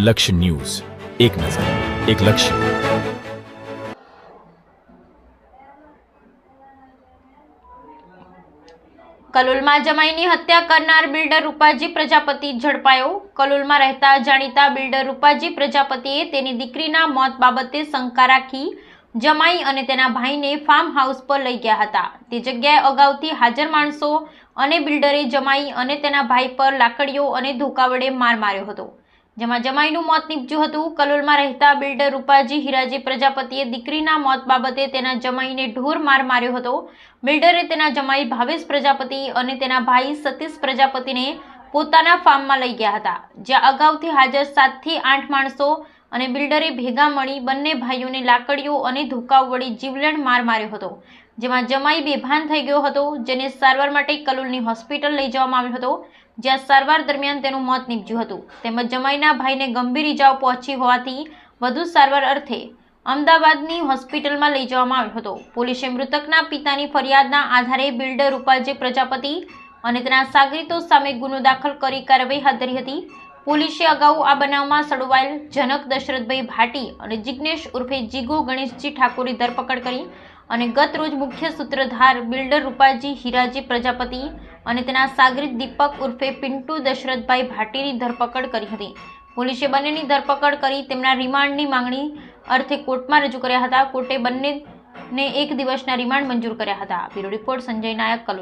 લક્ષ્ય ન્યૂઝ. એક નજર, એક લક્ષ્ય. કલોલમાં જમાઈની હત્યા કરનાર બિલ્ડર રૂપાજી પ્રજાપતિ ઝડપાયો. કલોલમાં રહેતા જાણીતા બિલ્ડર રૂપાજી પ્રજાપતિએ તેની દીકરીના મોત બાબતે શંકા રાખી જમાઈ અને તેના ભાઈને ફાર્મ હાઉસ પર લઈ ગયા હતા. તે જગ્યાએ અગાઉથી હાજર માણસો અને બિલ્ડરે જમાઈ અને તેના ભાઈ પર લાકડીઓ અને ધોકા વડે માર માર્યો હતો. જેમાં જમાઈનું મોત નીપજ્યું હતું. કલોલમાં રહેતા બિલ્ડર રૂપાજી હિરાજી પ્રજાપતિએ દીકરીના મોત બાબતે તેના જમાઈને ઢોર માર માર્યો હતો. બિલ્ડરે તેના જમાઈ ભાવેશ પ્રજાપતિ અને તેના ભાઈ સતીશ પ્રજાપતિને પોતાના ફાર્મમાં લઈ ગયા હતા, જ્યાં અગાઉથી હાજર સાતથી આઠ માણસો અને બિલ્ડરે ભેગા મળી બંને ભાઈઓને લાકડીઓ અને ધોકાઓ વળી જીવલેણ માર માર્યો હતો, જેમાં જમાઈ બેભાન થઈ ગયો હતો, જેને સારવાર માટે કલોલની હોસ્પિટલ લઈ જવામાં આવ્યો હતો. જ્યાં સારવાર દરમિયાન તેનું મોત નીપજ્યું હતું. તેમજ જમાઈના ભાઈને ગંભીર ઇજાઓ પહોંચી હોવાથી વધુ સારવાર અર્થે અમદાવાદની હોસ્પિટલમાં લઈ જવામાં આવ્યો હતો. પોલીસે મૃતકના પિતાની ફરિયાદના આધારે બિલ્ડર ઉપાજી પ્રજાપતિ અને તેના સાગરીતો સામે ગુનો દાખલ કરી કાર્યવાહી હાથ ધરી હતી. પોલીસે અગાઉ આ બનાવમાં સડવાયેલ જનક દશરથભાઈ ભાટી અને જિગ્નેશ ઉર્ફે જીગો ગણેશજી ઠાકોરની ધરપકડ કરી અને ગત રોજ મુખ્ય સૂત્રધાર બિલ્ડર રૂપાજી હિરાજી પ્રજાપતિ અને તેના સાગરીત દીપક ઉર્ફે પિન્ટુ દશરથભાઈ ભાટીની ધરપકડ કરી હતી. પોલીસે બંનેની ધરપકડ કરી તેમના રિમાન્ડની માંગણી અર્થે કોર્ટમાં રજૂ કર્યા હતા. કોર્ટે બંનેને એક દિવસના રિમાન્ડ મંજૂર કર્યા હતા. Bureau report Sanjay Nayak, Kalol.